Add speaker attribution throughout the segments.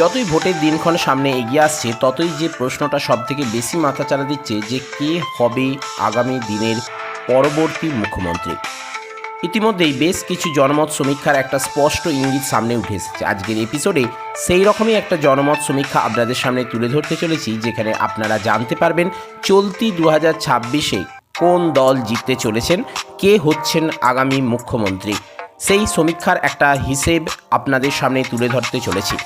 Speaker 1: যতই ভোটের দিনক্ষণ সামনে এগিয়ে আসছে, ততই যে প্রশ্নটা সবথেকে বেশি মাথাচাড়া দিচ্ছে যে কে হবে আগামী দিনের পরবর্তী মুখ্যমন্ত্রী। ইতিমধ্যেই বেশ কিছু জনমত সমীক্ষার একটা স্পষ্ট ইঙ্গিত সামনে উঠে এসেছে। আজকের এপিসোডে সেই রকমই একটা জনমত সমীক্ষা আপনাদের সামনে তুলে ধরতে চলেছি, যেখানে আপনারা জানতে পারবেন চলতি দু হাজার কোন দল জিততে চলেছেন, কে হচ্ছেন আগামী মুখ্যমন্ত্রী। সেই সমীক্ষার একটা হিসেব আপনাদের সামনে তুলে ধরতে চলেছি।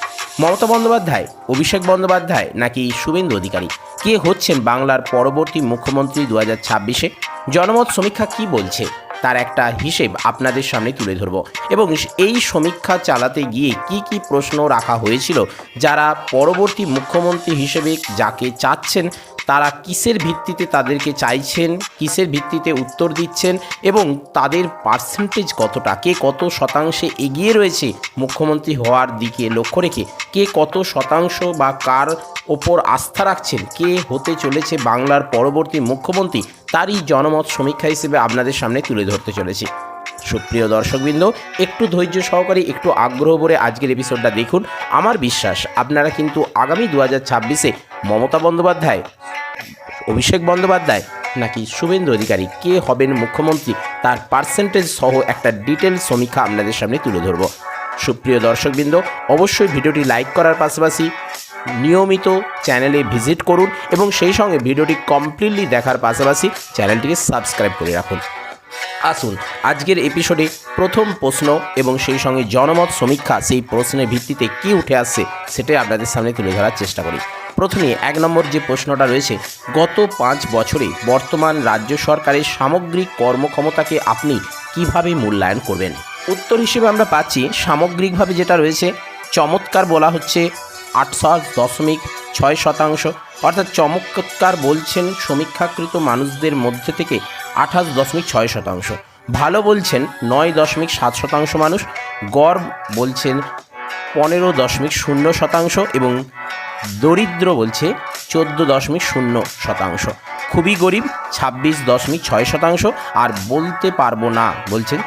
Speaker 1: মমতা বন্দ্যোপাধ্যায়, অভিষেক বন্দ্যোপাধ্যায় নাকি শুভেন্দু অধিকারী? কে হচ্ছেন বাংলার পরবর্তী মুখ্যমন্ত্রী দু হাজার ছাব্বিশে? জনমত সমীক্ষা কি বলছে? তার একটা হিসেব আপনাদের সামনে তুলে ধরব। এবং এই সমীক্ষা চালাতে গিয়ে কি কি প্রশ্ন রাখা হয়েছিল, যারা পরবর্তী মুখ্যমন্ত্রী হিসেবে যাকে চাচ্ছেন তারা কিসের ভিত্তিতে তাদেরকে চাইছেন, কিসের ভিত্তিতে উত্তর দিচ্ছেন এবং তাদের পার্সেন্টেজ কতটা, কে কত শতাংশে এগিয়ে রয়েছে মুখ্যমন্ত্রী হওয়ার দিকে লক্ষ্য রেখে, কে কত শতাংশ বা কার ওপর আস্থা রাখছেন, কে হতে চলেছে বাংলার পরবর্তী মুখ্যমন্ত্রী, তারই জনমত সমীক্ষা হিসেবে আপনাদের সামনে তুলে ধরতে চলেছি। সুপ্রিয় দর্শকবৃন্দ, একটু ধৈর্য সহকারে, একটু আগ্রহ ভরে আজকের এপিসোডটা দেখুন। আমার বিশ্বাস, আপনারা কিন্তু আগামী দু হাজার ছাব্বিশে মমতা বন্দ্যোপাধ্যায়, অভিষেক বন্দ্যোপাধ্যায় নাকি শুভেন্দু অধিকারী? কে হবেন মুখ্যমন্ত্রী? তার পার্সেন্টেজ সহ একটা ডিটেল সমীক্ষা আপনাদের সামনে তুলে ধরব। সুপ্রিয় দর্শকবৃন্দ, অবশ্যই ভিডিওটি লাইক করার পাশাপাশি নিয়মিত চ্যানেলে ভিজিট করুন এবং সেই সঙ্গে ভিডিওটি কমপ্লিটলি দেখার পাশাপাশি চ্যানেলটিকে সাবস্ক্রাইব করে রাখুন। আসুন, আজকের এপিসোডে প্রথম প্রশ্ন এবং সেই সঙ্গে জনমত সমীক্ষা, সেই প্রশ্নের ভিত্তিতে কি উঠে আসছে, সেটাই আপনাদের সামনে তুলে ধরার চেষ্টা করি। প্রথমে এক নম্বর যে প্রশ্নটা রয়েছে, গত পাঁচ বছরে বর্তমান রাজ্য সরকারের সামগ্রিক কর্মক্ষমতাকে আপনি কীভাবে মূল্যায়ন করবেন? উত্তর হিসেবে আমরা পাচ্ছি, সামগ্রিকভাবে যেটা রয়েছে, চমৎকার বলা হচ্ছে আটশো দশমিক ছয় শতাংশ। অর্থাৎ চমৎকার বলছেন সমীক্ষাকৃত মানুষদের মধ্যে থেকে আঠাশ দশমিক ছয় শতাংশ। ভালো বলছেন নয় দশমিক সাত শতাংশ মানুষ গড় বলছেন পনেরো দশমিক শূন্য শতাংশ এবং দরিদ্র বলছে চোদ্দ দশমিক শূন্য শতাংশ। খুবই গরিব, ছাব্বিশ দশমিক ছয় শতাংশ, আর বলতে পারব না, বলছেন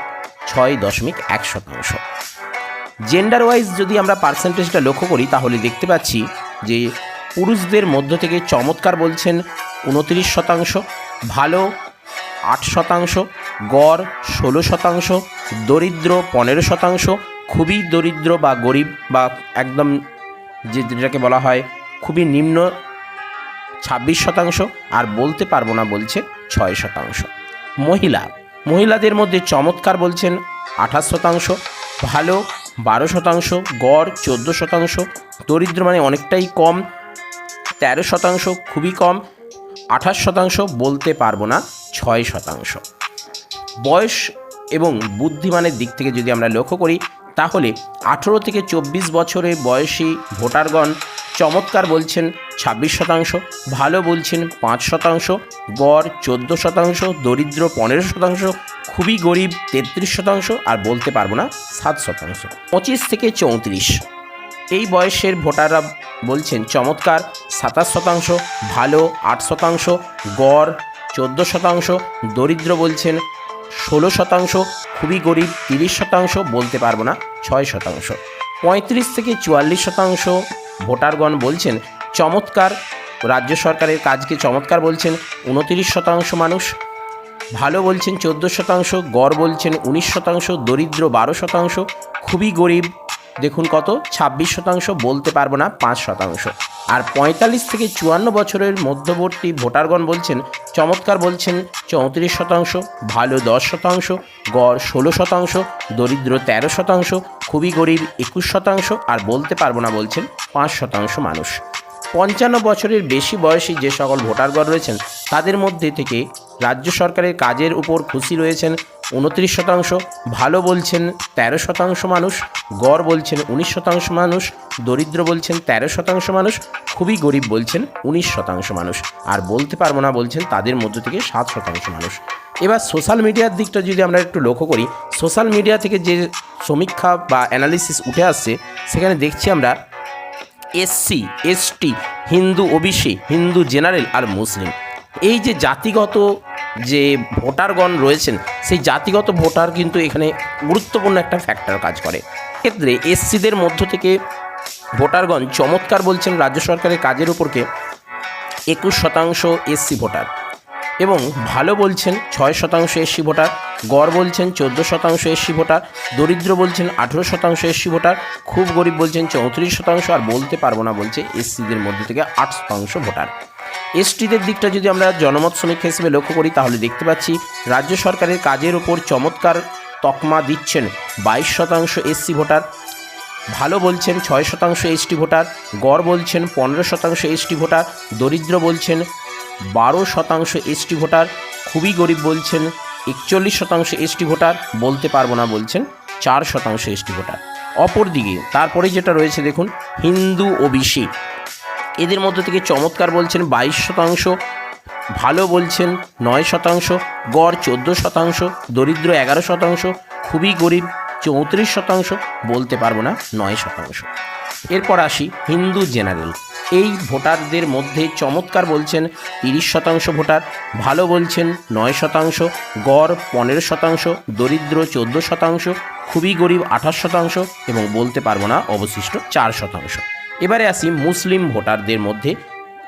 Speaker 1: ছয় দশমিক এক শতাংশ। জেন্ডার ওয়াইজ যদি আমরা পার্সেন্টেজটা লক্ষ্য করি, তাহলে দেখতে পাচ্ছি যে পুরুষদের মধ্য থেকে চমৎকার বলছেন উনত্রিশ শতাংশ, ভালো আট শতাংশ, গড় ষোলো শতাংশ, দরিদ্র পনেরো শতাংশ, খুবই দরিদ্র বা গরিব বা একদম যে যেটাকে বলা হয় খুবই নিম্ন ছাব্বিশ শতাংশ আর বলতে পারব না বলছে ছয় শতাংশ। মহিলা, মহিলাদের মধ্যে চমৎকার বলছেন আঠাশ শতাংশ, ভালো বারো শতাংশ, গড় চোদ্দ শতাংশ, দরিদ্র মানে অনেকটাই কম, তেরো শতাংশ খুবই কম, আঠাশ শতাংশ বলতে পারব না ছয় শতাংশ। বয়স এবং বুদ্ধিমানের দিক থেকে যদি আমরা লক্ষ্য করি তাহলে আঠেরো থেকে চব্বিশ বছরের বয়সী ভোটারগণ চমৎকার বলছেন ছাব্বিশ শতাংশ, ভালো বলছেন পাঁচ শতাংশ, গড় চোদ্দ শতাংশ, দরিদ্র পনেরো শতাংশ, খুবই গরিব তেত্রিশ শতাংশ আর বলতে পারব না সাত শতাংশ। পঁচিশ থেকে চৌত্রিশ, এই বয়সের ভোটাররা বলছেন চমৎকার সাতাশ শতাংশ, ভালো আট শতাংশ, গড় চোদ্দ শতাংশ, দরিদ্র বলছেন ষোলো শতাংশ, খুবই গরিব তিরিশ শতাংশ বলতে পারব না ছয় শতাংশ। পঁয়ত্রিশ থেকে চুয়াল্লিশ শতাংশ ভোটারগণ বলছেন, চমৎকার। রাজ্য সরকারের কাজকে চমৎকার বলছেন, উনতিরিশ শতাংশ মানুষ। ভালো বলছেন চোদ্দ শতাংশ, গড় বলছেন উনিশ শতাংশ, দরিদ্র বারো শতাংশ। খুবই গরিব। দেখুন কত, ছাব্বিশ শতাংশ বলতে পারব না, পাঁচ শতাংশ। আর পঁয়তাল্লিশ থেকে চুয়ান্ন বছরের মধ্যবর্তী ভোটারগণ বলছেন, চমৎকার বলছেন, চৌত্রিশ শতাংশ, ভালো দশ শতাংশ, গড় ষোলো শতাংশ, দরিদ্র তেরো শতাংশ, খুবই গরিব একুশ শতাংশ আর বলতে পারব না বলছেন পাঁচ শতাংশ মানুষ। পঞ্চান্ন বছরের বেশি বয়সী যে সকল ভোটারগণ রয়েছেন, তাদের মধ্যে থেকে রাজ্য সরকারের কাজের উপর খুশি রয়েছেন উনত্রিশ শতাংশ, ভালো বলছেন তেরো শতাংশ মানুষ, গড় বলছেন উনিশ শতাংশ মানুষ, দরিদ্র বলছেন তেরো শতাংশ মানুষ, খুবই গরিব বলছেন উনিশ শতাংশ মানুষ। আর বলতে পারব না বলছেন তাদের মধ্য থেকে সাত শতাংশ মানুষ। এবার সোশ্যাল মিডিয়ার দিকটা যদি আমরা একটু লক্ষ্য করি সোশ্যাল মিডিয়া থেকে যে সমীক্ষা বা অ্যানালিসিস উঠে আসছে, সেখানে দেখছি আমরা SC ST Hindu OBC Hindu general আর মুসলিম। এই যে জাতিগত যে ভোটারগণ রয়েছেন, সেই জাতিগত ভোটার কিন্তু এখানে গুরুত্বপূর্ণ একটা ফ্যাক্টর কাজ করে। ক্ষেত্রে এসসিদের মধ্য থেকে ভোটারগণ চমৎকার বলছেন রাজ্য সরকারের কাজের উপরকে একুশ শতাংশ এসসি ভোটার এবং ভালো বলছেন ছয় শতাংশ এসসি ভোটার, গড় বলছেন চোদ্দ শতাংশ এসসি ভোটার, দরিদ্র বলছেন আঠেরো শতাংশ এসসি ভোটার, খুব গরিব বলছেন চৌত্রিশ শতাংশ, আর বলতে পারব না বলছে এসসিদের মধ্যে থেকে আট শতাংশ ভোটার। এসটিদের দিকটা যদি আমরা জনমত সমীক্ষা হিসেবে লক্ষ্য করি, তাহলে দেখতে পাচ্ছি রাজ্য সরকারের কাজের ওপর চমৎকার তকমা দিচ্ছেন বাইশ শতাংশ এসসি ভোটার, ভালো বলছেন ছয় শতাংশ এসটি ভোটার, গড় বলছেন পনেরো শতাংশ এসটি ভোটার, দরিদ্র বলছেন বারো শতাংশ এসটি ভোটার, খুবই গরিব বলছেন একচল্লিশ শতাংশ এসটি ভোটার, বলতে পারব না বলছেন চার শতাংশ এসটি ভোটার। অপরদিকে, তারপরে যেটা রয়েছে দেখুন, হিন্দু ও ওবিসি এদের মধ্যে থেকে চমৎকার বলছেন বাইশ শতাংশ, ভালো বলছেন নয় শতাংশ, গড় চোদ্দ শতাংশ, দরিদ্র এগারো শতাংশ, খুবই গরিব চৌত্রিশ শতাংশ, বলতে পারব না নয় শতাংশ। এরপর আসি হিন্দু জেনারেল। এই ভোটারদের মধ্যে চমৎকার বলছেন তিরিশ শতাংশ ভোটার, ভালো বলছেন নয় শতাংশ, গড় পনেরো শতাংশ, দরিদ্র চোদ্দ শতাংশ, খুবই গরিব আঠাশ শতাংশ এবং বলতে পারব না অবশিষ্ট চার শতাংশ। এবারে আসি মুসলিম ভোটারদের মধ্যে।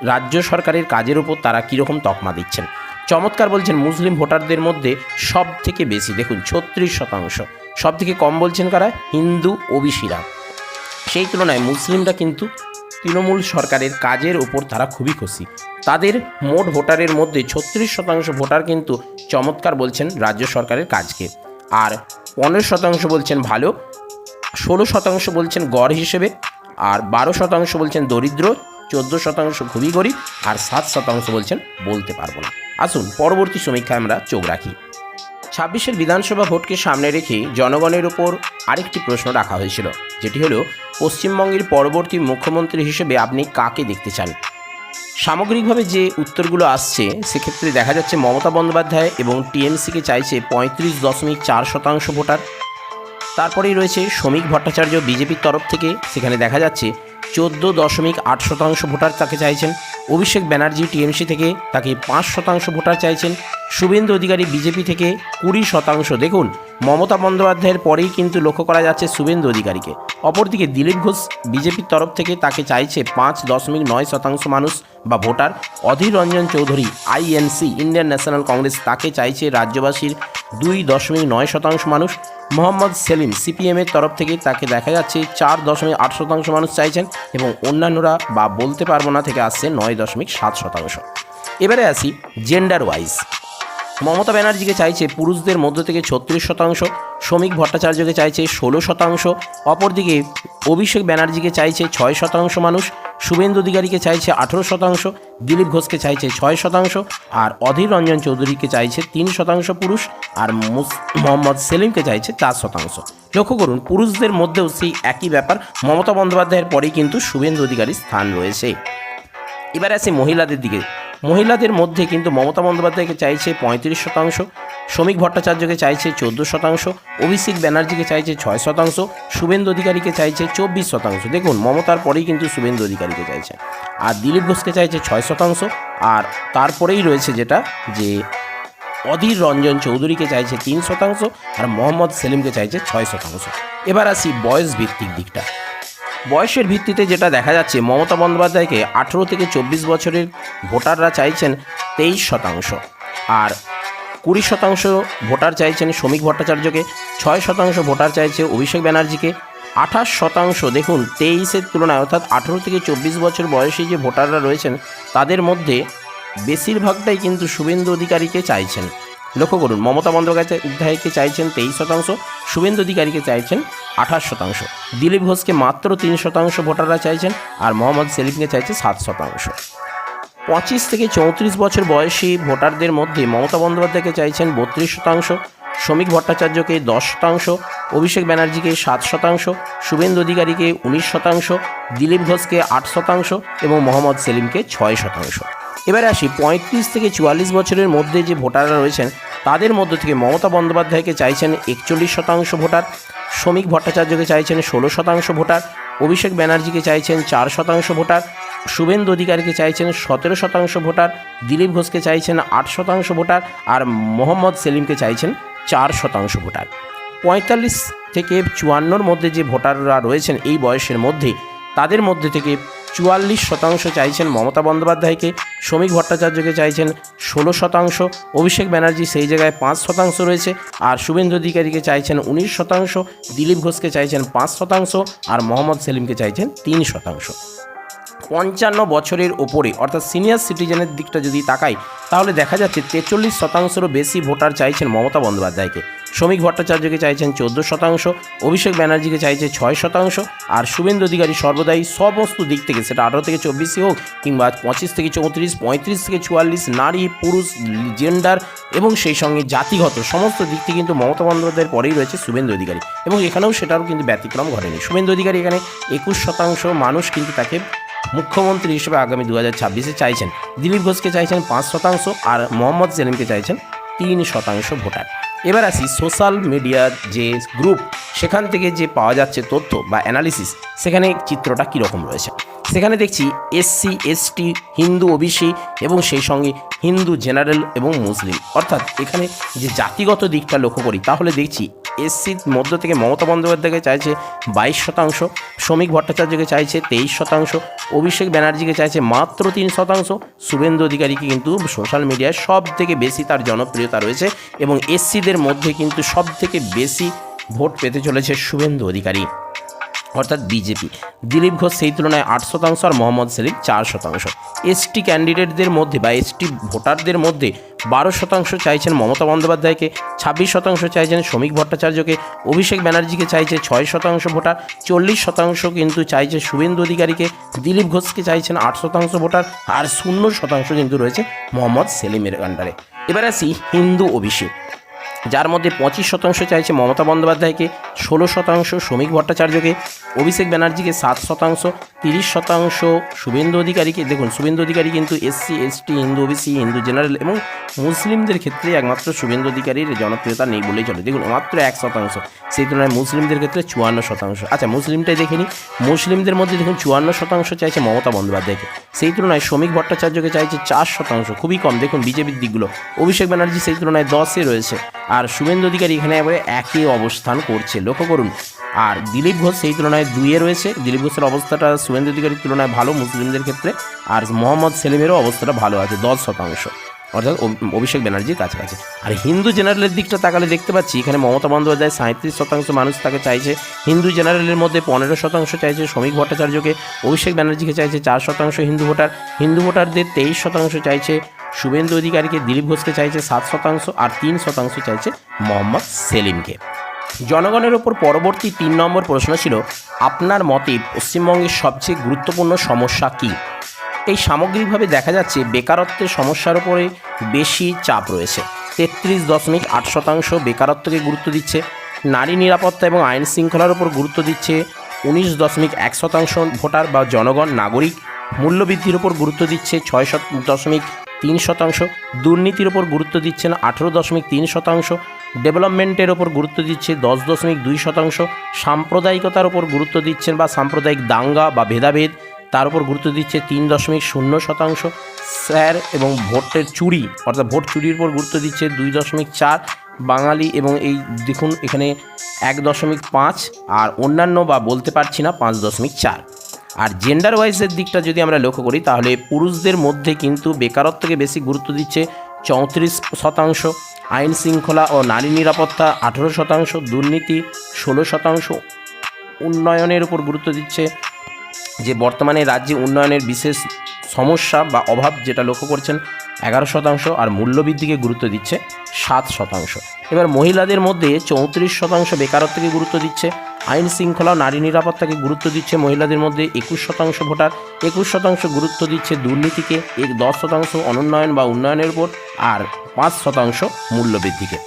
Speaker 1: রাজ্য সরকারের কাজের উপর তারা কীরকম তকমা দিচ্ছেন? চমৎকার বলছেন, মুসলিম ভোটারদের মধ্যে সব থেকে বেশি, দেখুন, ছত্রিশ শতাংশ। সব থেকে কম বলছেন কারা? হিন্দু ওবিসিরা। সেই তুলনায় মুসলিমরা কিন্তু তৃণমূল সরকারের কাজের ওপর তারা খুবই খুশি। তাদের মোট ভোটারের মধ্যে ছত্রিশ শতাংশ ভোটার কিন্তু চমৎকার বলছেন রাজ্য সরকারের কাজকে। আর পনেরো শতাংশ বলছেন ভালো, ষোলো শতাংশ বলছেন গড় হিসেবে আর বারো শতাংশ বলছেন দরিদ্র, চোদ্দ শতাংশ খুবই গরিব, আর সাত শতাংশ বলছেন বলতে পারব না। আসুন পরবর্তী সমীক্ষায় আমরা চোখ রাখি। ছাব্বিশের বিধানসভা ভোটকে সামনে রেখে জনগণের ওপর আরেকটি প্রশ্ন রাখা হয়েছিল, যেটি হলো, পশ্চিমবঙ্গের পরবর্তী মুখ্যমন্ত্রী হিসেবে আপনি কাকে দেখতে চান? সামগ্রিকভাবে যে উত্তরগুলো আসছে, সেক্ষেত্রে দেখা যাচ্ছে মমতা বন্দ্যোপাধ্যায় এবং টিএমসিকে চাইছে পঁয়ত্রিশ দশমিক চার শতাংশ ভোটার। তারপরেই রয়েছে শ্রমিক ভট্টাচার্য বিজেপির তরফ থেকে। সেখানে দেখা যাচ্ছে চোদ্দ দশমিক আট শতাংশ ভোটার তাকে চাইছেন। অভিষেক ব্যানার্জি টিএমসি থেকে তাকে পাঁচ শতাংশ ভোটার চাইছেন। শুভেন্দু অধিকারী বিজেপি থেকে কুড়ি শতাংশ। দেখুন, মমতা বন্দ্যোপাধ্যায়ের পরেই কিন্তু লক্ষ্য করা যাচ্ছে শুভেন্দু অধিকারীকে। অপরদিকে দিলীপ ঘোষ বিজেপির তরফ থেকে তাকে চাইছে পাঁচ দশমিক নয় শতাংশ মানুষ বা voter. Adhir Ranjan Chowdhury INC Indian National Congress, তাকে চাইছে রাজ্যবাসীর দুই দশমিক নয় শতাংশ মানুষ। মোহাম্মদ সেলিম সিপিএমের তরফ থেকে তাকে দেখা যাচ্ছে চার দশমিক আট শতাংশ মানুষ চাইছেন এবং অন্যান্যরা বা বলতে পারব না থেকে আসছে নয় দশমিক সাত শতাংশ। এবারে আসি জেন্ডার ওয়াইজ মমতা ব্যানার্জিকে চাইছে পুরুষদের মধ্য থেকে ছত্রিশ শতাংশ, শ্রমিক ভট্টাচার্যকে চাইছে ষোলো শতাংশ, অপরদিকে অভিষেক ব্যানার্জিকে চাইছে ছয় শতাংশ মানুষ, শুভেন্দু অধিকারীকে চাইছে আঠেরো শতাংশ, দিলীপ ঘোষকে চাইছে ছয় শতাংশ, আর অধীর রঞ্জন চৌধুরীকে চাইছে তিন শতাংশ পুরুষ, আর মোহাম্মদ সেলিমকে চাইছে চার শতাংশ। লক্ষ্য করুন, পুরুষদের মধ্যেও সেই একই ব্যাপার, মমতা বন্দ্যোপাধ্যায়ের পরেই কিন্তু শুভেন্দু অধিকারীর স্থান রয়েছে। এবার আসি মহিলাদের দিকে। মহিলাদের মধ্যে কিন্তু মমতা বন্দ্যোপাধ্যায়কে চাইছে পঁয়ত্রিশ শতাংশ, শ্রমিক ভট্টাচার্যকে চাইছে চোদ্দ শতাংশ, অভিষেক ব্যানার্জিকে চাইছে ছয় শতাংশ, শুভেন্দু অধিকারীকে চাইছে চব্বিশ শতাংশ। দেখুন, মমতার পরেই কিন্তু শুভেন্দু অধিকারীকে চাইছে। আর দিলীপ ঘোষকে চাইছে ছয় শতাংশ, আর তারপরেই রয়েছে যেটা যে অধীর রঞ্জন চৌধুরীকে চাইছে তিন শতাংশ, আর মোহাম্মদ সেলিমকে চাইছে ছয় শতাংশ। এবার আসি বয়স ভিত্তিক দিকটা। বয়সের ভিত্তিতে যেটা দেখা যাচ্ছে, মমতা বন্দ্যোপাধ্যায়কে আঠেরো থেকে চব্বিশ বছরের ভোটাররা চাইছেন তেইশ শতাংশ। আর কুড়ি শতাংশ ভোটার চাইছেন শ্রমিক ভট্টাচার্যকে, ছয় শতাংশ ভোটার চাইছে অভিষেক ব্যানার্জিকে, আঠাশ শতাংশ দেখুন তেইশের তুলনায়, অর্থাৎ আঠেরো থেকে চব্বিশ বছর বয়সী যে ভোটাররা রয়েছেন, তাদের মধ্যে বেশিরভাগটাই কিন্তু শুভেন্দু অধিকারীকে চাইছেন। লক্ষ্য করুন, মমতা বন্দ্যোপাধ্যায়কে চাইছেন তেইশ শতাংশ, শুভেন্দু অধিকারীকে চাইছেন আঠাশ শতাংশ, দিলীপ ঘোষকে মাত্র তিন শতাংশ ভোটাররা চাইছেন আর মোহাম্মদ সেলিমকে চাইছে সাত শতাংশ। পঁচিশ থেকে চৌত্রিশ বছর বয়সী ভোটারদের মধ্যে মমতা বন্দ্যোপাধ্যায়কে চাইছেন বত্রিশ শতাংশ, শ্রমিক ভট্টাচার্যকে দশ শতাংশ, অভিষেক ব্যানার্জিকে সাত শতাংশ, শুভেন্দু অধিকারীকে উনিশ শতাংশ, দিলীপ ঘোষকে আট শতাংশ এবং মোহাম্মদ সেলিমকে ছয় শতাংশ। এবারে আসি, পঁয়ত্রিশ থেকে চুয়াল্লিশ বছরের মধ্যে যে ভোটাররা রয়েছেন, তাদের মধ্য থেকে মমতা বন্দ্যোপাধ্যায়কে চাইছেন একচল্লিশ শতাংশ ভোটার, শ্রমিক ভট্টাচার্যকে চাইছেন ষোলো শতাংশ ভোটার, অভিষেক ব্যানার্জিকে চাইছেন চার শতাংশ ভোটার, শুভেন্দু অধিকারীকে চাইছেন সতেরো শতাংশ ভোটার, দিলীপ ঘোষকে চাইছেন আট শতাংশ ভোটার আর মোহাম্মদ সেলিমকে চাইছেন চার শতাংশ ভোটার। পঁয়তাল্লিশ থেকে চুয়ান্নর মধ্যে যে ভোটাররা রয়েছেন এই বয়সের মধ্যে তাদের মধ্যে থেকে চুয়াল্লিশ শতাংশ চাইছেন মমতা বন্দ্যোপাধ্যায়কে, শ্রমিক ভট্টাচার্যকে চাইছেন ষোলো শতাংশ, অভিষেক ব্যানার্জি সেই জায়গায় পাঁচ শতাংশ রয়েছে, আর শুভেন্দু অধিকারীকে চাইছেন উনিশ শতাংশ, দিলীপ ঘোষকে চাইছেন পাঁচ শতাংশ, আর মোহাম্মদ সেলিমকে চাইছেন তিন শতাংশ। পঞ্চান্ন বছরের ওপরে, অর্থাৎ সিনিয়র সিটিজেনের দিকটা যদি তাকাই, তাহলে দেখা যাচ্ছে তেচল্লিশ শতাংশেরও বেশি ভোটার চাইছেন মমতা বন্দ্যোপাধ্যায়কে। শ্রমিক ভট্টাচার্যকে চাইছেন চোদ্দ শতাংশ, অভিষেক ব্যানার্জিকে চাইছে ছয় শতাংশ, আর শুভেন্দু অধিকারী সর্বদাই সমস্ত দিক থেকে, সেটা আঠারো থেকে চব্বিশে হোক, কিংবা পঁচিশ থেকে চৌত্রিশ, পঁয়ত্রিশ থেকে চুয়াল্লিশ, নারী, পুরুষ জেন্ডার এবং সেই সঙ্গে জাতিগত, সমস্ত দিক থেকে কিন্তু মমতা বন্দ্যোপাধ্যায়ের পরেই রয়েছে শুভেন্দু অধিকারী। এবং এখানেও সেটারও কিন্তু ব্যতিক্রম ঘটেনি। শুভেন্দু অধিকারী এখানে একুশ শতাংশ মানুষ কিন্তু তাকে মুখ্যমন্ত্রী হিসেবে আগামী দু হাজার ছাব্বিশে চাইছেন। দিলীপ ঘোষকে চাইছেন পাঁচ শতাংশ, আর মোহাম্মদ সেলিমকে চাইছেন তিন শতাংশ ভোটার। এবার আসি সোশ্যাল মিডিয়ার যে গ্রুপ সেখান থেকে যে পাওয়া যাচ্ছে তথ্য বা অ্যানালিসিস সেখানে চিত্রটা কীরকম রয়েছে? সেখানে দেখছি এসসি এসটি হিন্দু ওবিসি এবং সেই সঙ্গে হিন্দু জেনারেল এবং মুসলিম। অর্থাৎ এখানে যে জাতিগত দিকটা লক্ষ্য করি, তাহলে দেখছি এসসির মধ্য থেকে মমতা বন্দ্যোপাধ্যায়কে চাইছে বাইশ শতাংশ, শ্রমিক ভট্টাচার্যকে চাইছে তেইশ শতাংশ, অভিষেক ব্যানার্জিকে চাইছে মাত্র তিন শতাংশ, শুভেন্দু অধিকারীকে কিন্তু সোশ্যাল মিডিয়ায় সব থেকে বেশি তার জনপ্রিয়তা রয়েছে এবং এসসিদের মধ্যে কিন্তু সব থেকে বেশি ভোট পেতে চলেছে শুভেন্দু অধিকারী। অর্থাৎ বিজেপি। দিলীপ ঘোষ সেই তুলনায় আট শতাংশ আর মোহাম্মদ সেলিম চার শতাংশ। এসটি ক্যান্ডিডেটদের মধ্যে বা এসটি ভোটারদের মধ্যে বারো শতাংশ চাইছেন মমতা বন্দ্যোপাধ্যায়কে, ছাব্বিশ শতাংশ চাইছেন শ্রমিক ভট্টাচার্যকে, অভিষেক ব্যানার্জিকে চাইছে ছয় শতাংশ ভোটার, চল্লিশ শতাংশ কিন্তু চাইছে শুভেন্দু অধিকারীকে, দিলীপ ঘোষকে চাইছেন আট শতাংশ ভোটার আর শূন্য শতাংশ কিন্তু রয়েছে মোহাম্মদ সেলিমের আন্ডারে এবার আসি হিন্দু ওবিসি যার মধ্যে পঁচিশ শতাংশ চাইছে মমতা বন্দ্যোপাধ্যায়কে, ষোলো শতাংশ শ্রমিক ভট্টাচার্যকে, অভিষেক ব্যানার্জিকে সাত শতাংশ তিরিশ শতাংশ শুভেন্দু অধিকারীকে দেখুন, শুভেন্দু অধিকারী কিন্তু SC ST Hindu OBC Hindu general এবং মুসলিমদের ক্ষেত্রে একমাত্র শুভেন্দু অধিকারীর জনপ্রিয়তা নেই বলেই চলে। দেখুন, মাত্র এক শতাংশ। সেই তুলনায় মুসলিমদের ক্ষেত্রে চুয়ান্ন শতাংশ। আচ্ছা মুসলিমটাই দেখে নিই। মুসলিমদের মধ্যে দেখুন, চুয়ান্ন শতাংশ চাইছে মমতা বন্দ্যোপাধ্যায়কে। সেই তুলনায় শ্রমিক ভট্টাচার্যকে চাইছে চার শতাংশ। খুবই কম। দেখুন, বিজেপির দিকগুলো। অভিষেক ব্যানার্জি সেই তুলনায় দশে রয়েছে। আর শুভেন্দু অধিকারী এখানে এবারে একই অবস্থান করছে। লক্ষ্য করুন। আর দিলীপ ঘোষ সেই তুলনায় দুইয়ে রয়েছে। দিলীপ ঘোষের অবস্থাটা শুভেন্দু অধিকারীর তুলনায় ভালো মুসলিমদের ক্ষেত্রে আর মোহাম্মদ সেলিমেরও অবস্থাটা ভালো আছে, দশ শতাংশ। অর্থাৎ অভিষেক ব্যানার্জির কাছাকাছি। আর হিন্দু জেনারেলের দিকটা তাকালে দেখতে পাচ্ছি, এখানে মমতা বন্দ্যোপাধ্যায় সাঁত্রিশ শতাংশ মানুষ তাকে চাইছে, হিন্দু জেনারেলের মধ্যে পনেরো শতাংশ চাইছে শ্রমিক ভট্টাচার্যকে, অভিষেক ব্যানার্জিকে চাইছে চার শতাংশ হিন্দু ভোটার, হিন্দু ভোটারদের তেইশ শতাংশ চাইছে শুভেন্দু অধিকারীকে, দিলীপ ঘোষকে চাইছে সাত শতাংশ আর তিন শতাংশ চাইছে মোহাম্মদ সেলিমকে। জনগণের ওপর পরবর্তী তিন নম্বর প্রশ্ন ছিল, আপনার মতে পশ্চিমবঙ্গের সবচেয়ে গুরুত্বপূর্ণ সমস্যা কী? এই সামগ্রিকভাবে দেখা যাচ্ছে বেকারত্বের সমস্যার উপরে বেশি চাপ রয়েছে। তেত্রিশ দশমিক আট শতাংশ বেকারত্বকে গুরুত্ব দিচ্ছে, নারী নিরাপত্তা এবং আইন শৃঙ্খলার উপর গুরুত্ব দিচ্ছে উনিশ দশমিক এক শতাংশ ভোটার বা জনগণ নাগরিক, মূল্যবৃদ্ধির উপর গুরুত্ব দিচ্ছে ছয় দশমিক তিন শতাংশ, দুর্নীতির ওপর গুরুত্ব দিচ্ছেন আঠেরো দশমিক তিন শতাংশ ডেভেলপমেন্টের ওপর গুরুত্ব দিচ্ছে দশ দশমিক দুই শতাংশ, সাম্প্রদায়িকতার ওপর গুরুত্ব দিচ্ছেন বা সাম্প্রদায়িক দাঙ্গা বা ভেদাভেদ, তার উপর গুরুত্ব দিচ্ছে তিন দশমিক শূন্য শতাংশ, স্যার এবং ভোটের চুরি, অর্থাৎ ভোট চুরির উপর গুরুত্ব দিচ্ছে দুই দশমিক চার, বাঙালি এবং এই দেখুন এখানে এক দশমিক পাঁচ আর অন্যান্য বা বলতে পারছি না পাঁচ দশমিক চার। আর জেন্ডার ওয়াইজের দিকটা যদি আমরা লক্ষ্য করি, তাহলে পুরুষদের মধ্যে কিন্তু বেকারত্বকে বেশি গুরুত্ব দিচ্ছে চৌত্রিশ শতাংশ আইন শৃঙ্খলা ও নারী নিরাপত্তা আঠেরো শতাংশ, দুর্নীতি ষোলো শতাংশ উন্নয়নের উপর গুরুত্ব দিচ্ছে যে বর্তমানে রাজ্যে উন্নয়নের বিশেষ সমস্যা বা অভাব যেটা লক্ষ্য করছেন এগারো শতাংশ আর মূল্যবৃদ্ধিকে গুরুত্ব দিচ্ছে সাত শতাংশ। এবার মহিলাদের মধ্যে চৌত্রিশ শতাংশ বেকারত্বকে গুরুত্ব দিচ্ছে। আইন শৃঙ্খলা নারী নিরাপত্তাকে গুরুত্ব দিচ্ছে মহিলাদের মধ্যে একুশ শতাংশ ভোটার, একুশ শতাংশ গুরুত্ব দিচ্ছে দুর্নীতিকে এক দশ শতাংশ অনুন্নয়ন বা উন্নয়নের উপর, আর পাঁচ শতাংশ মূল্যবৃদ্ধিকে।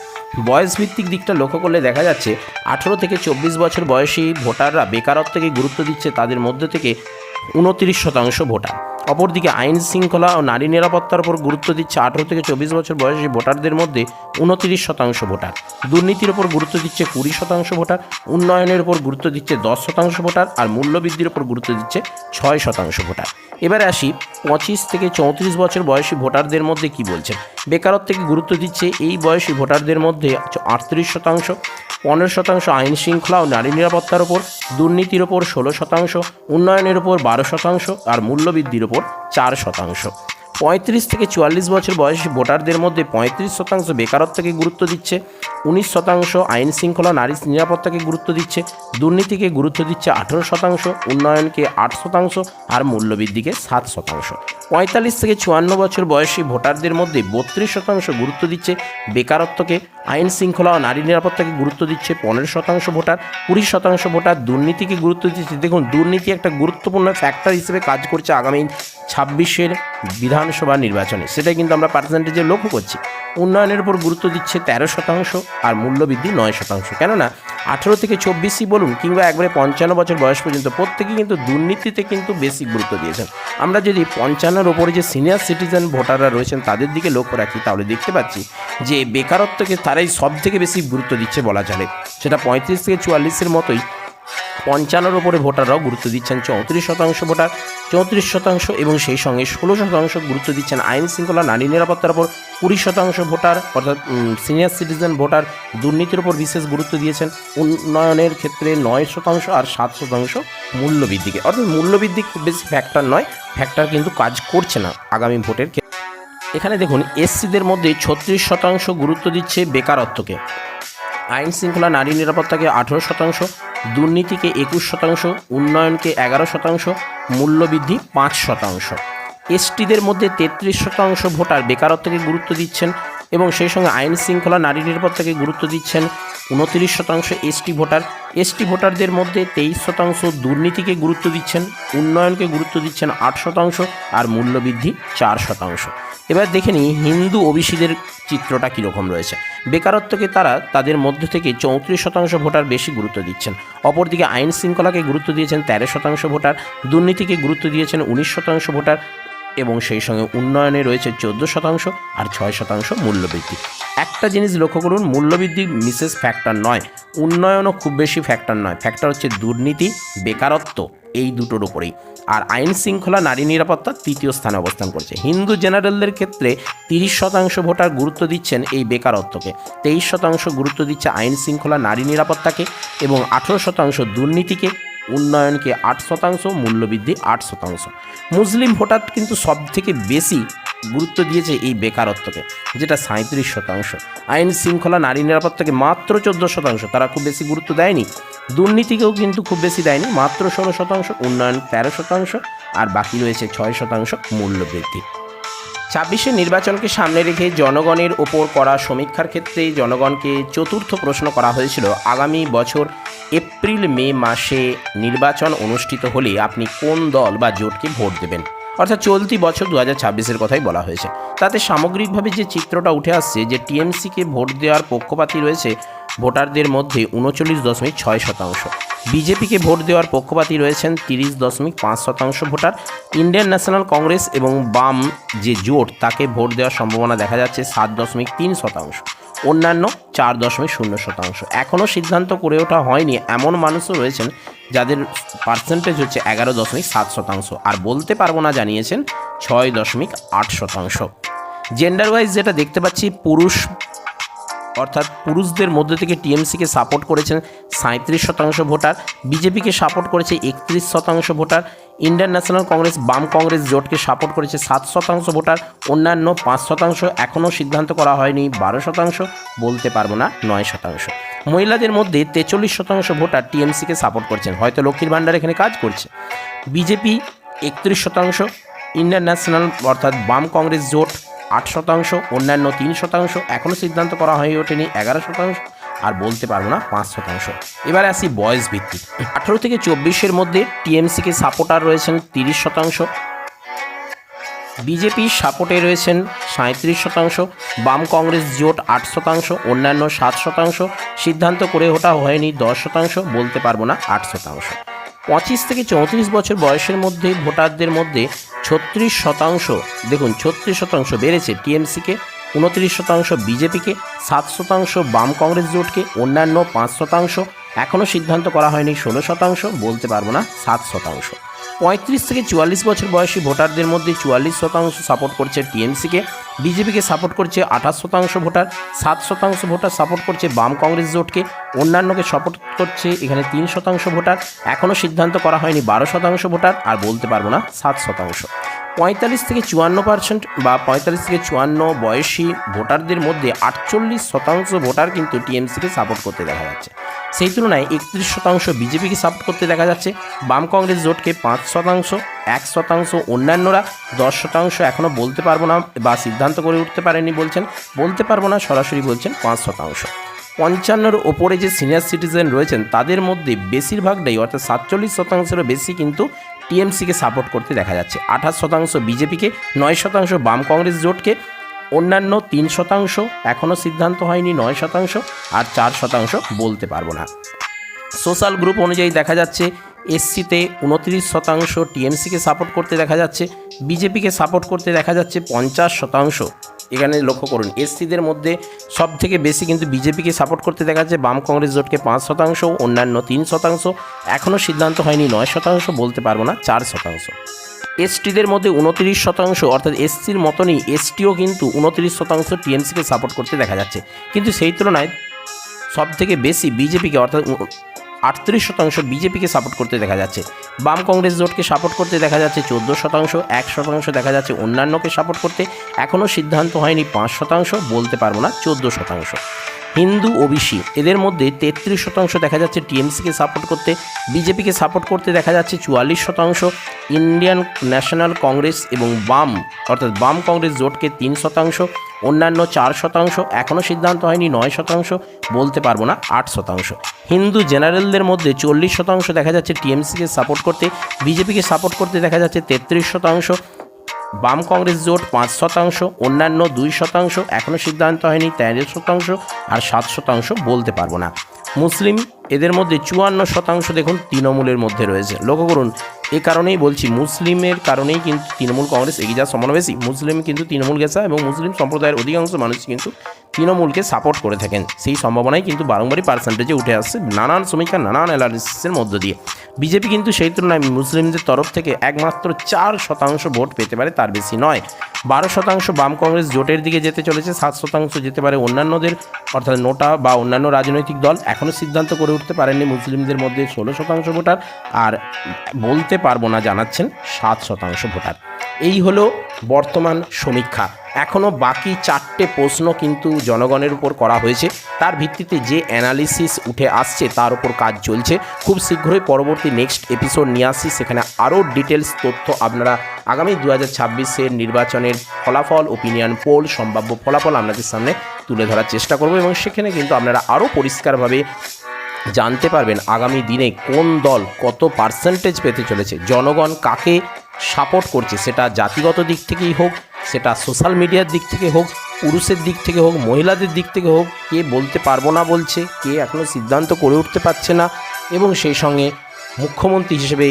Speaker 1: বয়সভিত্তিক দিকটা লক্ষ্য করলে দেখা যাচ্ছে আঠেরো থেকে চব্বিশ বছর বয়সী ভোটাররা বেকারত্বকে গুরুত্ব দিচ্ছে তাদের মধ্যে থেকে উনতিরিশ শতাংশ ভোটার। অপরদিকে আইন শৃঙ্খলা ও নারী নিরাপত্তার উপর গুরুত্ব দিচ্ছে আঠেরো থেকে চব্বিশ বছর বয়সী ভোটারদের মধ্যে উনতিরিশ শতাংশ ভোটার। দুর্নীতির উপর গুরুত্ব দিচ্ছে কুড়ি শতাংশ ভোটার, উন্নয়নের উপর গুরুত্ব দিচ্ছে দশ শতাংশ ভোটার আর মূল্যবৃদ্ধির উপর গুরুত্ব দিচ্ছে ছয় শতাংশ ভোটার। এবারে আসি পঁচিশ থেকে চৌত্রিশ বছর বয়সী ভোটারদের মধ্যে কি বলছেন? বেকারত্বকে গুরুত্ব দিচ্ছে এই বয়সী ভোটারদের মধ্যে আটত্রিশ শতাংশ, পনেরো শতাংশ আইন শৃঙ্খলা ও নারী নিরাপত্তার ওপর দুর্নীতির ওপর ষোলো শতাংশ, উন্নয়নের ওপর বারো শতাংশ আর মূল্যবৃদ্ধির ওপর চার শতাংশ। পঁয়ত্রিশ থেকে চুয়াল্লিশ বছর বয়সী ভোটারদের মধ্যে পঁয়ত্রিশ শতাংশ বেকারত্বকে গুরুত্ব দিচ্ছে, উনিশ শতাংশ আইন শৃঙ্খলা নারী নিরাপত্তাকে গুরুত্ব দিচ্ছে, দুর্নীতিকে গুরুত্ব দিচ্ছে আঠেরো শতাংশ, উন্নয়নকে আট শতাংশ আর মূল্যবৃদ্ধিকে সাত শতাংশ। পঁয়তাল্লিশ থেকে চুয়ান্ন বছর বয়সী ভোটারদের মধ্যে বত্রিশ শতাংশ গুরুত্ব দিচ্ছে বেকারত্বকে, আইন শৃঙ্খলা ও নারী নিরাপত্তাকে গুরুত্ব দিচ্ছে পনেরো শতাংশ ভোটার, কুড়ি শতাংশ ভোটার দুর্নীতিকে গুরুত্ব দিচ্ছে। দেখুন, দুর্নীতি একটা গুরুত্বপূর্ণ ফ্যাক্টর হিসেবে কাজ করছে আগামী ছাব্বিশের বিধানসভা নির্বাচনে। সেটাই কিন্তু আমরা পার্সেন্টেজে লক্ষ্য করছি। উন্নয়নের উপর গুরুত্ব দিচ্ছে তেরো শতাংশ আর মূল্যবৃদ্ধি নয় শতাংশ। কেননা আঠেরো থেকে চব্বিশই বলুন কিংবা একবারে পঞ্চান্ন বছর বয়স পর্যন্ত প্রত্যেকেই কিন্তু দুর্নীতিতে কিন্তু বেশি গুরুত্ব দিয়েছেন। আমরা যদি পঞ্চান্নর ওপরে যে সিনিয়র সিটিজেন ভোটাররা রয়েছেন তাদের দিকে লক্ষ্য রাখি, তাহলে দেখতে পাচ্ছি যে বেকারত্বকে তারাই সব থেকে বেশি গুরুত্ব দিচ্ছে বলা চলে। সেটা পঁয়ত্রিশ থেকে চুয়াল্লিশের মতোই। পঞ্চান্নর ওপরে ভোটাররাও গুরুত্ব দিচ্ছেন চৌত্রিশ শতাংশ ভোটার, চৌত্রিশ শতাংশ এবং সেই সঙ্গে ষোলো শতাংশ গুরুত্ব দিচ্ছেন আইন শৃঙ্খলা, নারী নিরাপত্তার ওপর কুড়ি শতাংশ ভোটার অর্থাৎ সিনিয়র সিটিজেন ভোটার দুর্নীতির ওপর বিশেষ গুরুত্ব দিয়েছেন। উন্নয়নের ক্ষেত্রে নয় শতাংশ আর সাত শতাংশ মূল্যবৃদ্ধিকে। অর্থাৎ মূল্যবৃদ্ধি খুব বেশি ফ্যাক্টর নয় ফ্যাক্টর কিন্তু কাজ করছে না আগামী ভোটের এখানে দেখুন, এসসিদের মধ্যে ছত্রিশ শতাংশ গুরুত্ব দিচ্ছে বেকারত্বকে। আইন শৃঙ্খলা, নারী নিরাপত্তাকে আঠেরো শতাংশ, দুর্নীতিকে একুশ শতাংশ, উন্নয়নকে এগারো শতাংশ, মূল্যবৃদ্ধি পাঁচ শতাংশ। এসটিদের মধ্যে তেত্রিশ শতাংশ ভোটার বেকারত্বকে গুরুত্ব দিচ্ছেন এবং সেই সঙ্গে আইন শৃঙ্খলা নারী নিরাপত্তাকে গুরুত্ব দিচ্ছেন উনত্রিশ শতাংশ এসটি ভোটার। এসটি ভোটারদের মধ্যে তেইশ শতাংশ দুর্নীতিকে গুরুত্ব দিচ্ছেন, উন্নয়নকে গুরুত্ব দিচ্ছেন আট শতাংশ আর মূল্যবৃদ্ধি চার শতাংশ। এবার দেখে নিই হিন্দু ওবিসিদের চিত্রটা কীরকম রয়েছে। বেকারত্বকে তারা তাদের মধ্য থেকে চৌত্রিশ শতাংশ ভোটার বেশি গুরুত্ব দিচ্ছেন। অপরদিকে আইন শৃঙ্খলাকে গুরুত্ব দিয়েছেন তেরো শতাংশ ভোটার, দুর্নীতিকে গুরুত্ব দিয়েছেন উনিশ শতাংশ ভোটার এবং সেই সঙ্গে উন্নয়নে রয়েছে চোদ্দ শতাংশ আর ছয় শতাংশ মূল্যবৃদ্ধি। একটা জিনিস লক্ষ্য করুন, মূল্যবৃদ্ধি মিসেস ফ্যাক্টর নয়, উন্নয়নও খুব বেশি ফ্যাক্টর নয়। ফ্যাক্টর হচ্ছে দুর্নীতি, বেকারত্ব, এই দুটোর উপরেই। আর আইন শৃঙ্খলা, নারী নিরাপত্তা তৃতীয় স্থানে অবস্থান করছে। হিন্দু জেনারেলদের ক্ষেত্রে তিরিশ শতাংশ ভোটার গুরুত্ব দিচ্ছেন এই বেকারত্বকে। তেইশ শতাংশ গুরুত্ব দিচ্ছে আইন শৃঙ্খলা, নারী নিরাপত্তাকে এবং আঠেরো শতাংশ দুর্নীতিকে। উন্নয়নকে আট শতাংশ, মূল্যবৃদ্ধি আট শতাংশ। মুসলিম ভোটার কিন্তু সব থেকে বেশি গুরুত্ব দিয়েছে এই বেকারত্বকে, যেটা সাঁত্রিশ শতাংশ। আইন শৃঙ্খলা, নারী নিরাপত্তাকে মাত্র চোদ্দ শতাংশ, তারা খুব বেশি গুরুত্ব দেয়নি। দুর্নীতিকেও কিন্তু খুব বেশি দেয়নি, মাত্র ষোলো শতাংশ, উন্নয়ন তেরো শতাংশ, আর বাকি রয়েছে ছয় শতাংশ মূল্যবৃদ্ধি। ছাব্বিশে নির্বাচনকে সামনে রেখে জনগণের ওপর করা সমীক্ষার ক্ষেত্রে জনগণকে চতুর্থ প্রশ্ন করা হয়েছিল, আগামী বছর এপ্রিল মে মাসে নির্বাচন অনুষ্ঠিত হলে আপনি কোন দল বা জোটকে ভোট দেবেন? অর্থাৎ চলতি বছর দু হাজার কথাই বলা হয়েছে। তাতে সামগ্রিকভাবে যে চিত্রটা উঠে আসছে যে টিএমসিকে ভোট দেওয়ার পক্ষপাতী রয়েছে ভোটারদের মধ্যে উনচল্লিশ দশমিক ছয় শতাংশ। বিজেপিকে ভোট দেওয়ার পক্ষপাতী রয়েছেন তিরিশ দশমিক পাঁচ শতাংশ ভোটার। ইন্ডিয়ান ন্যাশনাল কংগ্রেস এবং বাম যে জোট, তাকে ভোট দেওয়ার সম্ভাবনা দেখা যাচ্ছে সাত দশমিক তিন শতাংশ। অন্যান্য চার দশমিক শূন্য শতাংশ। এখনও সিদ্ধান্ত করে ওঠা হয়নি এমন মানুষও রয়েছেন যাদের পার্সেন্টেজ হচ্ছে এগারো দশমিক সাত শতাংশ। আর বলতে পারব না জানিয়েছেন ছয় দশমিক আট শতাংশ। জেন্ডার ওয়াইজ যেটা দেখতে পাচ্ছি, পুরুষ অর্থাৎ পুরুষদের মধ্যে থেকে টিএমসিকে সাপোর্ট করেছেন সাঁত্রিশ শতাংশ ভোটার, বিজেপিকে সাপোর্ট করেছে একত্রিশ শতাংশ ভোটার, ইন্ডিয়ান ন্যাশনাল কংগ্রেস, বাম কংগ্রেস জোটকে সাপোর্ট করেছে সাত শতাংশ ভোটার, অন্যান্য পাঁচ শতাংশ এখনও সিদ্ধান্ত করা হয়নি, বারো শতাংশ বলতে পারব না, নয় শতাংশ। মহিলাদের মধ্যে তেচল্লিশ শতাংশ ভোটার টিএমসিকে সাপোর্ট করছেন, হয়তো লক্ষ্মীর ভাণ্ডার এখানে কাজ করছে। বিজেপি একত্রিশ শতাংশ, ইন্ডিয়ান ন্যাশনাল অর্থাৎ বাম কংগ্রেস জোট আট শতাংশ, অন্যান্য তিন শতাংশ এখনও সিদ্ধান্ত করা হয়ে ওঠেনি, এগারো শতাংশ, আর বলতে পারব না পাঁচ শতাংশ। এবার আসি বয়স ভিত্তিক। আঠেরো থেকে চব্বিশের মধ্যে টিএমসিকে সাপোর্টার রয়েছেন তিরিশ শতাংশ, বিজেপি সাপোর্টে রয়েছেন সাঁত্রিশ শতাংশ, বাম কংগ্রেস জোট আট শতাংশ, অন্যান্য সাত শতাংশ। সিদ্ধান্ত করে ওঠা হয়নি দশ শতাংশ, বলতে পারব না আট শতাংশ। পঁচিশ থেকে চৌত্রিশ বছর বয়সের মধ্যে ভোটারদের মধ্যে ছত্রিশ শতাংশ, দেখুন ছত্রিশ শতাংশ বেড়েছে টিএমসিকে, উনত্রিশ শতাংশ বিজেপিকে, সাত শতাংশ বাম কংগ্রেস জোটকে, অন্যান্য পাঁচ শতাংশ। এখনও সিদ্ধান্ত করা হয়নি, ষোলো শতাংশ, বলতে পারব না, সাত শতাংশ। পঁয়ত্রিশ থেকে চুয়াল্লিশ বছর বয়সী ভোটারদের মধ্যে চুয়াল্লিশ শতাংশ সাপোর্ট করছে টিএমসিকে, বিজেপিকে সাপোর্ট করছে আঠাশ শতাংশ ভোটার, সাত শতাংশ ভোটার সাপোর্ট করছে বাম কংগ্রেস জোটকে, অন্যান্যকে সাপোর্ট করছে এখানে তিন শতাংশ ভোটার এখনও সিদ্ধান্ত করা হয়নি বারো শতাংশ ভোটার, আর বলতে পারব না সাত শতাংশ। পঁয়তাল্লিশ থেকে চুয়ান্ন পার্সেন্ট বা পঁয়তাল্লিশ থেকে চুয়ান্ন বয়সী ভোটারদের মধ্যে আটচল্লিশ শতাংশ ভোটার কিন্তু টিএমসিকে সাপোর্ট করতে দেখা যাচ্ছে। সেই তুলনায় একত্রিশ শতাংশ বিজেপিকে সাপোর্ট করতে দেখা যাচ্ছে। বাম কংগ্রেস জোটকে পাঁচ শতাংশ, এক শতাংশ অন্যান্যরা, দশ শতাংশ এখনও বলতে পারব না বা সিদ্ধান্ত করে উঠতে পারেনি বলছেন, বলতে পারব না, সরাসরি বলছেন পাঁচ শতাংশ। পঞ্চান্নর ওপরে যে সিনিয়র সিটিজেন রয়েছেন, তাদের মধ্যে বেশিরভাগটাই অর্থাৎ সাতচল্লিশ শতাংশেরও বেশি কিন্তু টিএমসিকে সাপোর্ট করতে দেখা যাচ্ছে। আঠাশ শতাংশ বিজেপিকে, নয় শতাংশ বাম কংগ্রেস জোটকে, অন্যান্য তিন শতাংশ এখনও সিদ্ধান্ত হয়নি, নয় শতাংশ আর চার শতাংশ বলতে পারব না। সোশ্যাল গ্রুপ অনুযায়ী দেখা যাচ্ছে, এসসিতে উনত্রিশ শতাংশ টিএমসিকে সাপোর্ট করতে দেখা যাচ্ছে, বিজেপিকে সাপোর্ট করতে দেখা যাচ্ছে পঞ্চাশ শতাংশ এখানে লক্ষ্য করুন, এসসিদের মধ্যে সব থেকে বেশি কিন্তু বিজেপিকে সাপোর্ট করতে দেখা যাচ্ছে। বাম কংগ্রেস জোটকে পাঁচ শতাংশ, অন্যান্য তিন শতাংশ। এখনও সিদ্ধান্ত হয়নি, নয় শতাংশ বলতে পারব না, চার শতাংশ। এসটিদের মধ্যে উনত্রিশ শতাংশ, অর্থাৎ এসসির মতনই এসটিও কিন্তু উনত্রিশ শতাংশ টিএমসিকে সাপোর্ট করতে দেখা যাচ্ছে। কিন্তু সেই তুলনায় সব থেকে বেশি বিজেপিকে, অর্থাৎ আটত্রিশ শতাংশ বিজেপিকে সাপোর্ট করতে দেখা যাচ্ছে। বাম কংগ্রেস জোটকে সাপোর্ট করতে দেখা যাচ্ছে চোদ্দ শতাংশ, এক শতাংশ দেখা যাচ্ছে অন্যান্যকে সাপোর্ট করতে। এখনও সিদ্ধান্ত হয়নি পাঁচ শতাংশ, বলতে পারব না চোদ্দ শতাংশ। হিন্দু ওবিসি এদের মধ্যে তেত্রিশ শতাংশ দেখা যাচ্ছে টিএমসিকে সাপোর্ট করতে, বিজেপিকে সাপোর্ট করতে দেখা যাচ্ছে চুয়াল্লিশ শতাংশ। ইন্ডিয়ান ন্যাশনাল কংগ্রেস এবং বাম, অর্থাৎ বাম কংগ্রেস জোটকে তিন শতাংশ অন্যান্য চার শতাংশ এখনও সিদ্ধান্ত হয়নি, নয় শতাংশ, বলতে পারব না, আট শতাংশ। হিন্দু জেনারেলদের মধ্যে চল্লিশ শতাংশ দেখা যাচ্ছে টিএমসিকে সাপোর্ট করতে, বিজেপিকে সাপোর্ট করতে দেখা যাচ্ছে তেত্রিশ শতাংশ বাম কংগ্রেস জোট পাঁচ শতাংশ, অন্যান্য দুই শতাংশ এখনও সিদ্ধান্ত হয়নি, তেরো শতাংশ আর সাত শতাংশ বলতে পারব না। মুসলিম এদের মধ্যে চুয়ান্ন শতাংশ দেখুন তৃণমূলের মধ্যে রয়েছে। লক্ষ্য করুন, এ কারণেই বলছি মুসলিমের কারণেই কিন্তু তৃণমূল কংগ্রেস এগিয়ে যাওয়ার সম্ভাবনা বেশি। মুসলিম কিন্তু তৃণমূল গেছা এবং মুসলিম সম্প্রদায়ের অধিকাংশ মানুষ কিন্তু তৃণমূলকে সাপোর্ট করে থাকেন। সেই সম্ভাবনাই কিন্তু বারংবারই পার্সেন্টেজে উঠে আসছে। নানান সমীক্ষা নানান অ্যানালিসিসের মধ্য দিয়ে। বিজেপি কিন্তু সেই তুলনায় মুসলিমদের তরফ থেকে একমাত্র চার শতাংশ ভোট পেতে পারে, তার বেশি নয়। বারো শতাংশ বাম কংগ্রেস জোটের দিকে যেতে চলেছে, সাত শতাংশ যেতে পারে অন্যান্যদের, অর্থাৎ নোটা বা অন্যান্য রাজনৈতিক দল এখনও সিদ্ধান্ত করে উঠতে পারেননি মুসলিমদের মধ্যে ষোলো শতাংশ ভোটার। আর বলতে পারব না জানাচ্ছেন সাত শতাংশ ভোটার। এই হলো বর্তমান সমীক্ষা। এখনও বাকি চারটে প্রশ্ন কিন্তু জনগণের উপর করা হয়েছে। তার ভিত্তিতে যে অ্যানালিসিস উঠে আসছে তার উপর কাজ চলছে। খুব শীঘ্রই পরবর্তী নেক্সট এপিসোড নিয়ে আসছি। সেখানে আরও ডিটেলস তথ্য আপনারা আগামী দু হাজার ছাব্বিশের নির্বাচনের ফলাফল ওপিনিয়ন পোল সম্ভাব্য ফলাফল আপনাদের সামনে তুলে ধরার চেষ্টা করব এবং সেখানে কিন্তু আপনারা আরও পরিষ্কারভাবে জানতে পারবেন আগামী দিনে কোন দল কত পার্সেন্টেজ পেতে চলেছে। জনগণ কাকে সাপোর্ট করছে সেটা জাতিগত দিক থেকেই হোক সেটা সোশ্যাল মিডিয়ার দিক থেকে হোক, পুরুষের দিক থেকে হোক, মহিলাদের দিক থেকে হোক, কে বলতে পারব না বলছে, কে এখনও সিদ্ধান্ত করে উঠতে পারছে না এবং সেই সঙ্গে মুখ্যমন্ত্রী হিসেবে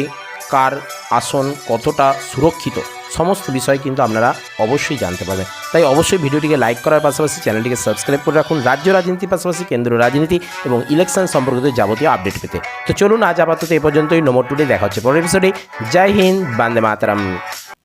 Speaker 1: কার আসন কতটা সুরক্ষিত, সমস্ত বিষয় কিন্তু আপনারা অবশ্যই জানতে পারবেন। তাই অবশ্যই ভিডিওটিকে লাইক করার পাশাপাশি চ্যানেলটিকে সাবস্ক্রাইব করে রাখুন, রাজ্য রাজনীতির পাশাপাশি কেন্দ্রীয় রাজনীতি এবং ইলেকশন সম্পর্কিত যাবতীয় আপডেট পেতে। তো চলুন আজ আপাতত এ পর্যন্তই নম্বর টুডে দেখা হচ্ছে পরের এপিসোডে জয় হিন্দ, বান্দে মাতারাম।